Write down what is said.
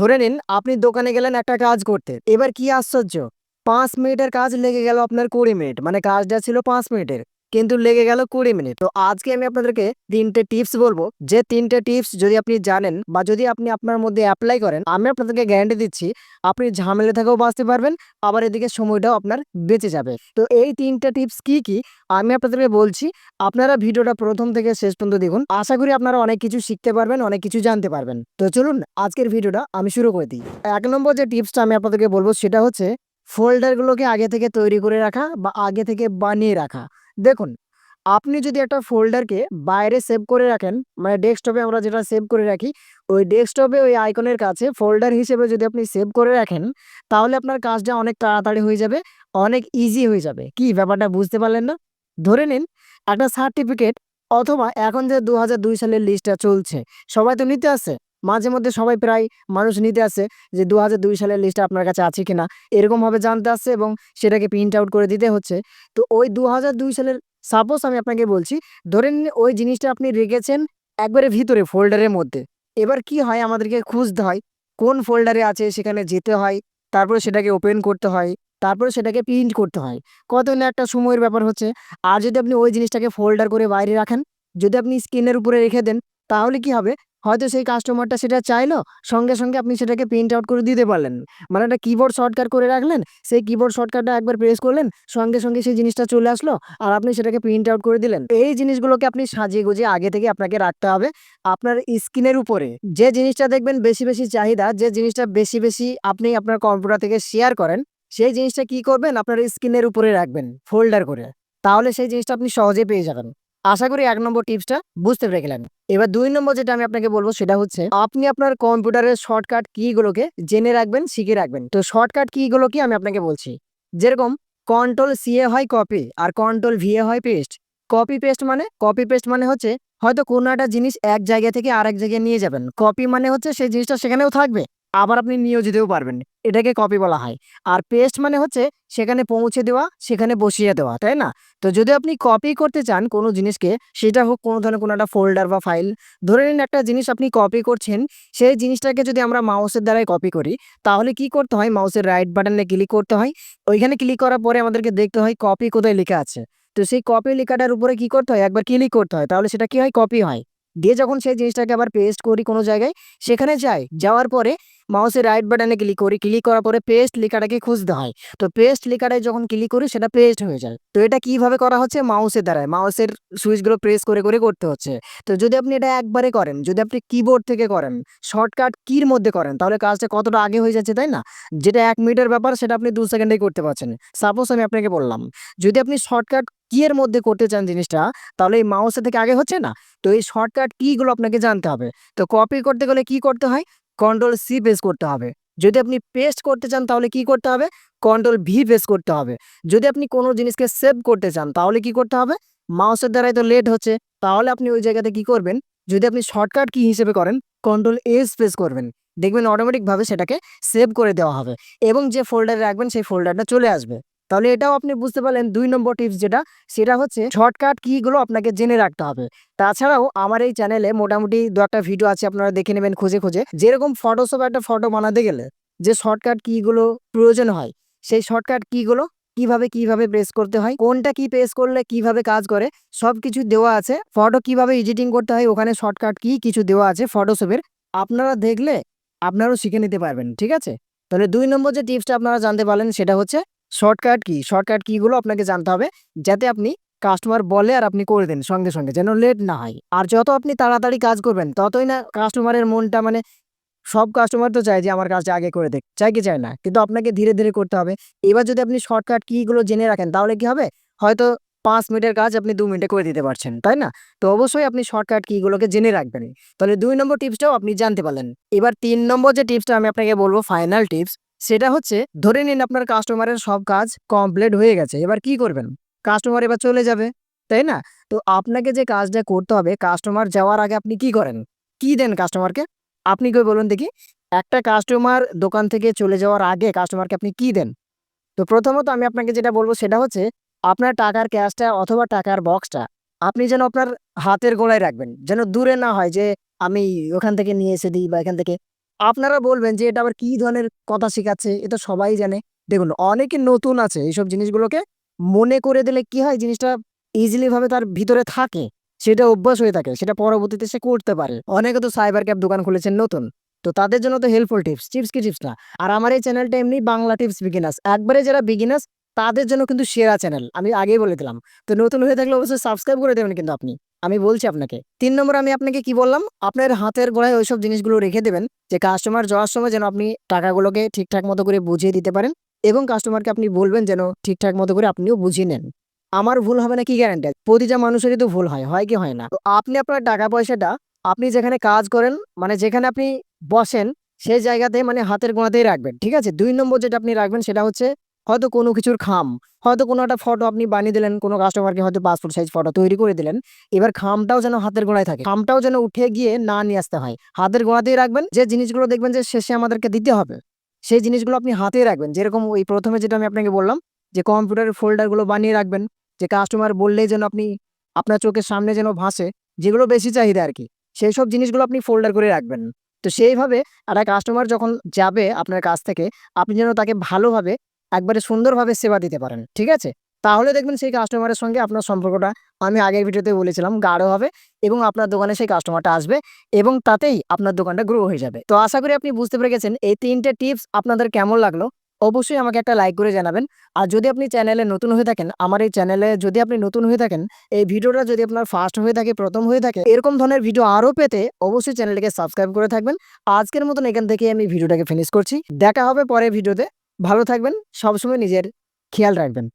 ধরে নিন, আপনি দোকানে গেলেন একটা কাজ করতে। এবার কি আশ্চর্য? পাঁচ মিনিটের কাজ লেগে গেল আপনার কুড়ি মিনিট। মানে কাজটা ছিল পাঁচ মিনিটের। কিন্তু লেগে গেল কুড়ি মিনিট। তো আজকে আমি আপনাদেরকে তিনটে টিপস বলব। যে তিনটে টিপস যদি আপনি জানেন বা যদি আপনি আপনার মধ্যে অ্যাপ্লাই করেন, আমি আপনাদেরকে গ্যারান্টি দিচ্ছি, আপনি ঝামেলা থেকেও বাঁচতে পারবেন, আবার এদিকে সময়টাও আপনার বেঁচে যাবে। তো এই তিনটে টিপস কি কি? আমি আপনাদেরকে বলছি, আপনারা ভিডিওটা প্রথম থেকে শেষ পর্যন্ত দেখুন। আশা করি আপনারা অনেক কিছু শিখতে পারবেন, অনেক কিছু জানতে পারবেন। তো চলুন, আজকের ভিডিওটা আমি শুরু করে দিই। এক নম্বর যে টিপসটা আমি আপনাদেরকে বলব, সেটা হচ্ছে ফোল্ডারগুলোকে আগে থেকে তৈরি করে রাখা বা আগে থেকে বানিয়ে রাখা। দেখুন, আপনি যদি একটা ফোল্ডারকে বাইরে সেভ করে রাখেন মানে ডেস্কটপে আমরা যেটা সেভ করে রাখি, ওই ডেস্কটপে ওই আইকনের কাছে ফোল্ডার হিসেবে যদি আপনি সেভ করে রাখেন, তাহলে আপনার কাজটা অনেক তাড়াতাড়ি হয়ে যাবে, অনেক ইজি হয়ে যাবে। কি ব্যাপারটা বুঝতে পারলেন না? ধরে নিন, একটা সার্টিফিকেট অথবা এখন যে দু সালের লিস্টটা চলছে, সবাই তো নিতে আসে মাঝে মধ্যে সবাই প্রায় মানুষ নিতে আসে যে দু সালের লিস্টটা আপনার কাছে আছে কিনা। এরকমভাবে জানতে আসছে এবং সেটাকে প্রিন্ট আউট করে দিতে হচ্ছে। তো ওই দু সালের সাপোজ আমি আপনাকে বলছি ধরে নিন ওই জিনিসটা আপনি রেখেছেন একবারে ভিতরে ফোল্ডারের মধ্যে। এবার কি হয়? আমাদেরকে খুঁজতে হয়, কোন ফোল্ডারে আছে, সেখানে যেতে হয়, তারপরে সেটাকে ওপেন করতে হয়, তারপরে সেটাকে প্রিন্ট করতে হয়। কত না একটা সময়ের ব্যাপার হচ্ছে। আর যদি আপনি ওই জিনিসটাকে ফোল্ডার করে বাইরে রাখেন, যদি আপনি স্ক্রিনের উপরে রেখে দেন, তাহলে কি হবে? হয়তো সেই কাস্টমারটা সেটা চাইলো, সঙ্গে সঙ্গে আপনি সেটাকে প্রিন্ট আউট করে দিতে পারলেন। মানে একটা কিবোর্ড শর্টকাট করে রাখলেন, সেই কিবোর্ড শর্টকাটটা একবার প্রেস করলেন, সঙ্গে সঙ্গে সেই জিনিসটা চলে আসলো আর আপনি সেটাকে প্রিন্ট আউট করে দিলেন। এই জিনিসগুলোকে আপনি সাজিয়ে গুজিয়ে আগে থেকে আপনাকে রাখতে হবে আপনার স্ক্রিনের উপরে। যে জিনিসটা দেখবেন বেশি বেশি চাহিদা, যে জিনিসটা বেশি বেশি আপনি আপনার কম্পিউটার থেকে শেয়ার করেন, সেই জিনিসটা কি করবেন? আপনার স্ক্রিনের উপরে রাখবেন ফোল্ডার করে। তাহলে সেই জিনিসটা আপনি সহজে পেয়ে যাবেন। আশা করি এক নম্বর টিপসটা বুঝতে পেরে গেলেন। এবার দুই নম্বর যেটা আমি আপনাকে বলব সেটা হচ্ছে, আপনি আপনার কম্পিউটারের শর্টকাট কিগুলোকে জেনে রাখবেন, শিখে রাখবেন। তো শর্টকাট কিগুলো কি আমি আপনাকে বলছি, যেরকম কন্ট্রোল সিএ হয় কপি আর কন্ট্রোল ভিএ হয় পেস্ট কপি পেস্ট মানে কপি পেস্ট মানে হচ্ছে, হয়তো কোনো একটা জিনিস এক জায়গা থেকে আরেক জায়গায় নিয়ে যাবেন। কপি মানে হচ্ছে সেই জিনিসটা সেখানেও থাকবে। আবার আপনি নিয়েও যেতেও পারবেন। এটাকে কপি বলা হয়। আর পেস্ট মানে হচ্ছে সেখানে পৌঁছে দেওয়া, সেখানে বসিয়ে দেওয়া, তাই না? তো যদি আপনি কপি করতে চান কোনো জিনিসকে, সেটা হোক কোনো ধরনের কোনো একটা ফোল্ডার বা ফাইল ধরে নিন একটা জিনিস আপনি কপি করছেন, সেই জিনিসটাকে যদি আমরা মাউসের দ্বারাই কপি করি, তাহলে কি করতে হয়? মাউসের রাইট বাটনে ক্লিক করতে হয়। ওইখানে ক্লিক করার পরে আমাদেরকে দেখতে হয় কপি কোথায় লেখা আছে। তো সেই কপি লেখাটার উপরে কি করতে হয়? একবার ক্লিক করতে হয়। তাহলে সেটা কি হয়? কপি হয়। দিয়ে যখন সেই জিনিসটাকে আবার পেস্ট করি কোনো জায়গায়, সেখানে যাই। যাওয়ার পরে মাউসের রাইট বাটনে ক্লিক করি ক্লিক করার পরে পেস্ট লেখাটাকে খুঁজতে হয়। তো পেস্ট লেখাটায় যখন ক্লিক করি, সেটা পেস্ট হয়ে যায়। তো এটা কীভাবে করা হচ্ছে? মাউসের দ্বারায় মাউসের সুইচগুলো প্রেস করে করে করতে হচ্ছে। তো যদি আপনি এটা একবারে করেন, যদি আপনি কিবোর্ড থেকে করেন শর্টকাট কির মধ্যে করেন, তাহলে কাজটা কতটা আগে হয়ে যাচ্ছে, তাই না? যেটা এক মিনিটের ব্যাপার, সেটা আপনি দু সেকেন্ডেই করতে পারছেন। সাপোজ আমি আপনাকে বললাম, যদি আপনি শর্টকাট কি এর মধ্যে করতে চান জিনিসটা, তাহলে এই মাউসের থেকে আগে হচ্ছে না? তো এই শর্টকাট কিগুলো আপনাকে জানতে হবে। তো কপি করতে গেলে কি করতে হয়? কন্ট্রোল সি প্রেস করতে হবে। যদি আপনি পেস্ট করতে চান, তাহলে কি করতে হবে? কন্ট্রোল ভি প্রেস করতে হবে। যদি আপনি কোনো জিনিসকে সেভ করতে চান, তাহলে কি করতে হবে? মাউসের দ্বারাই তো লেট হচ্ছে। তাহলে আপনি ওই জায়গাতে কি করবেন? যদি আপনি শর্টকাট কি হিসেবে করেন কন্ট্রোল এস প্রেস করবেন। দেখবেন অটোমেটিকভাবে সেটাকে সেভ করে দেওয়া হবে। এবং যে ফোল্ডারে রাখবেন, সেই ফোল্ডারটা চলে আসবে। তাহলে এটাও আপনি বুঝতে পারলেন দুই নম্বর টিপস যেটা, সেটা হচ্ছে শর্টকাট কিগুলো আপনাকে জেনে রাখতে হবে। তাছাড়াও আমার এই চ্যানেলে মোটামুটি দু একটা ভিডিও আছে, আপনারা দেখে নেবেন খুঁজে খুঁজে। যেরকম ফটোশপ একটা ফটো বানাতে গেলে যে শর্টকাট কিগুলো প্রয়োজন হয়, সেই শর্টকাট কিগুলো কীভাবে কীভাবে প্রেস করতে হয়, কোনটা কি প্রেস করলে কীভাবে কাজ করে সব কিছু দেওয়া আছে। ফটো কীভাবে এডিটিং করতে হয়, ওখানে শর্টকাট কি কিছু দেওয়া আছে ফটোশপের আপনারা দেখলে আপনারাও শিখে নিতে পারবেন, ঠিক আছে? তাহলে দুই নম্বর যে টিপসটা আপনারা জানতে পারলেন, সেটা হচ্ছে শর্টকাট কি? শর্টকাট কিগুলো আপনাকে জানতে হবে, যাতে আপনি কাস্টমার বলে আর আপনি করে দেন সঙ্গে সঙ্গে, যেন লেট না হয়। আর যত আপনি তাড়াতাড়ি কাজ করবেন, ততই না কাস্টমারের মনটা মানে সব কাস্টমার তো চায় যে আমার কাজটা আগে করে দেখ চাই কি চায় না? কিন্তু আপনাকে ধীরে ধীরে করতে হবে। এবার যদি আপনি শর্টকাট কিগুলো জেনে রাখেন, তাহলে কি হবে? হয়তো পাঁচ মিনিটের কাজ আপনি দু মিনিটে করে দিতে পারছেন, তাই না? তো অবশ্যই আপনি শর্টকাট কিগুলোকে জেনে রাখবেন। তাহলে দুই নম্বর টিপসটাও আপনি জানতে পারলেন। এবার তিন নম্বর যে টিপসটা আমি আপনাকে বলব ফাইনাল টিপস সেটা হচ্ছে, ধরে নিন আপনার কাস্টমারের সব কাজ কমপ্লিট হয়ে গেছে, এবার কি করবেন? কাস্টমার এবার চলে যাবে, তাই না? তো আপনাকে যে কাজটা করতে হবে কাস্টমার যাওয়ার আগে আপনি কি করেন? কি দেন কাস্টমারকে আপনি কই বলুন দেখি, একটা কাস্টমার দোকান থেকে চলে যাওয়ার আগে কাস্টমারকে আপনি কি দেন? তো প্রথমত আমি আপনাকে যেটা বলব সেটা হচ্ছে, আপনার টাকার ক্যাশটা অথবা টাকার বক্সটা আপনি যেন আপনার হাতের গোড়ায় রাখবেন। যেন দূরে না হয় যে, আমি ওখান থেকে নিয়ে এসে দিই বা এখান থেকে আপনারা বলবেন যে, এটা আবার কি ধরনের কথা শেখাচ্ছে? এটা সবাই জানে। দেখুন, অনেকে নতুন আছে এইসব জিনিসগুলোকে মনে করে দিলে কি হয়? জিনিসটা ইজিলি ভাবে তার ভিতরে থাকে। সেটা অভ্যাস হয়ে থাকে। সেটা পরবর্তীতে সে করতে পারে। অনেকে তো সাইবার ক্যাব দোকান খুলেছেন নতুন। তো তাদের জন্য তো হেল্পফুল টিপস টিপস কি টিপস না? আর আমার এই চ্যানেলটা এমনি বাংলা টিপস বিগিনার্স একবারে যারা বিগিনার্স তাদের জন্য কিন্তু সেরা চ্যানেল। আমি আগেই বলে দিলাম। তো নতুন হয়ে থাকলে অবশ্যই সাবস্ক্রাইব করে দেবেন কিন্তু আপনি। আমি বলছি আপনাকে, তিন নম্বর আমি আপনাকে কি বললাম? আপনার হাতের গোড়ায় ওইসব জিনিসগুলো রেখে দেবেন যে কাস্টমার যাওয়ার সময় যেন আপনি টাকাগুলোকে ঠিকঠাক মতো করে বুঝিয়ে দিতে পারেন এবং কাস্টমারকে আপনি বলবেন যেন ঠিকঠাক মতো করে আপনিও বুঝিয়ে নেন। আমার ভুল হবে না কি গ্যারান্টি প্রতিটা মানুষেরই তো ভুল হয় হয় কি হয় না? তো আপনি আপনার টাকা পয়সাটা আপনি যেখানে কাজ করেন মানে যেখানে আপনি বসেন, সেই জায়গাতে মানে হাতের গোড়াতেই রাখবেন, ঠিক আছে? দুই নম্বর যেটা আপনি রাখবেন সেটা হচ্ছে হয়তো কোনো কিছুর খাম, হয়তো কোনো একটা ফটো আপনি বানিয়ে দিলেন, কোনো কাস্টমারকে হয়তো পাসপোর্ট সাইজ ফটো তৈরি করে দিলেন, এবার খামটাও যেন হাতের গোড়ায় থাকে, খামটাও যেন উঠে গিয়ে না নিয়ে আসতে হয়। হাতের গোড়াতেই রাখবেন, যে জিনিসগুলো দেখবেন যে শেষে আমাদেরকে দিতে হবে, সেই জিনিসগুলো আপনি হাতেই রাখবেন। যেরকম ওই প্রথমে যেটা আমি আপনাকে বললাম, যে কম্পিউটারের ফোল্ডারগুলো বানিয়ে রাখবেন, যে কাস্টমার বললেই যেন আপনি, আপনার চোখের সামনে যেন ভাসে, যেগুলো বেশি চাহিদা আর কি, সেই সব জিনিসগুলো আপনি ফোল্ডার করে রাখবেন। তো সেইভাবে একটা কাস্টমার যখন যাবে আপনার কাছ থেকে, আপনি যেন তাকে ভালোভাবে একবারে সুন্দরভাবে সেবা দিতে পারেন, ঠিক আছে? তাহলে দেখবেন সেই কাস্টমারের সঙ্গে আপনার সম্পর্কটা, আমি আগের ভিডিওতে বলেছিলাম, গাঢ় হবে এবং আপনার দোকানে সেই কাস্টমারটা আসবে এবং তাতেই আপনার দোকানটা গ্রো হয়ে যাবে। তো আশা করি আপনি বুঝতে পেরে গেছেন এই তিনটে টিপস আপনাদের কেমন লাগল? অবশ্যই আমাকে একটা লাইক করে জানাবেন। আর যদি আপনি চ্যানেলে নতুন হয়ে থাকেন, আমার এই চ্যানেলে যদি আপনি নতুন হয়ে থাকেন, এই ভিডিওটা যদি আপনার ফার্স্ট হয়ে থাকে, প্রথম হয়ে থাকে, এরকম ধরনের ভিডিও আরও পেতে অবশ্যই চ্যানেলটিকে সাবস্ক্রাইব করে থাকবেন। আজকের মতন এখান থেকে আমি ভিডিওটাকে ফিনিশ করছি। দেখা হবে পরে ভিডিওতে ভালো থাকবেন সবসময় নিজের খেয়াল রাখবেন।